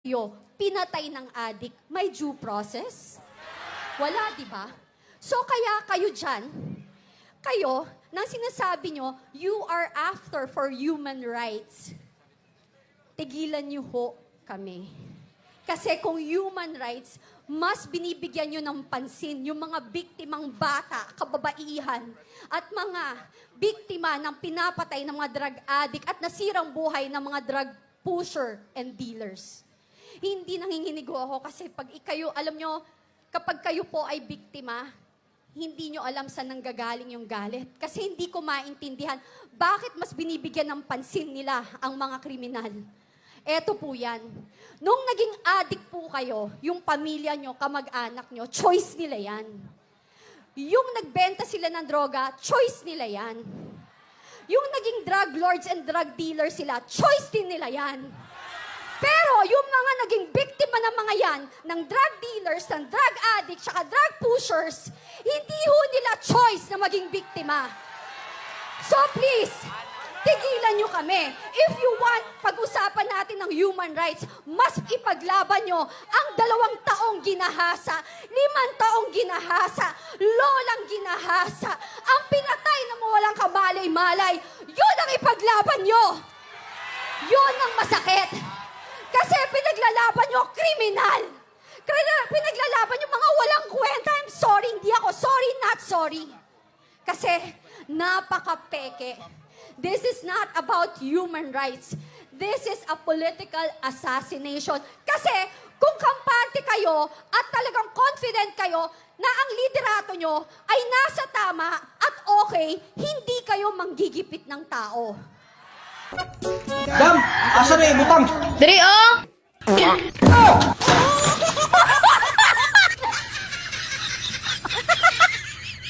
yo, pinatay ng adik, may due process? Wala, di ba? So kaya kayo dyan, kayo, nang sinasabi nyo, you are after for human rights, tigilan nyo ho kami. Kasi kung human rights, mas binibigyan nyo ng pansin yung mga biktimang bata, kababaihan, at mga biktima ng pinapatay ng mga drug addict at nasirang buhay ng mga drug pusher and dealers. Hindi nanginginigo ako kasi pag ikayo, alam nyo, kapag kayo po ay biktima, hindi nyo alam saan nanggagaling yung galit. Kasi hindi ko maintindihan bakit mas binibigyan ng pansin nila ang mga kriminal. Eto po yan. Nung naging addict po kayo, yung pamilya nyo, kamag-anak nyo, choice nila yan. Yung nagbenta sila ng droga, choice nila yan. Yung naging drug lords and drug dealers sila, choice din nila yan. Naging biktima ng mga yan, ng drug dealers, ng drug addicts, saka drug pushers, hindi ho nila choice na maging biktima. So please, tigilan nyo kami. If you want, pag-usapan natin ng human rights, mas ipaglaban nyo ang dalawang taong ginahasa, limang taong ginahasa, lolang ginahasa, ang pinatay na mawalang kamalay-malay, yun ang ipaglaban nyo. Yun ang masakit. Kasi pinaglalaban nyo, kriminal. Pinaglalaban nyo mga walang kwenta. I'm sorry, hindi ako sorry, not sorry. Kasi napaka-peke. This is not about human rights. This is a political assassination. Kasi kung kampante kayo at talagang confident kayo na ang liderato nyo ay nasa tama at okay, hindi kayo manggigipit ng tao. Dam, asa na yung butang? Diri oh!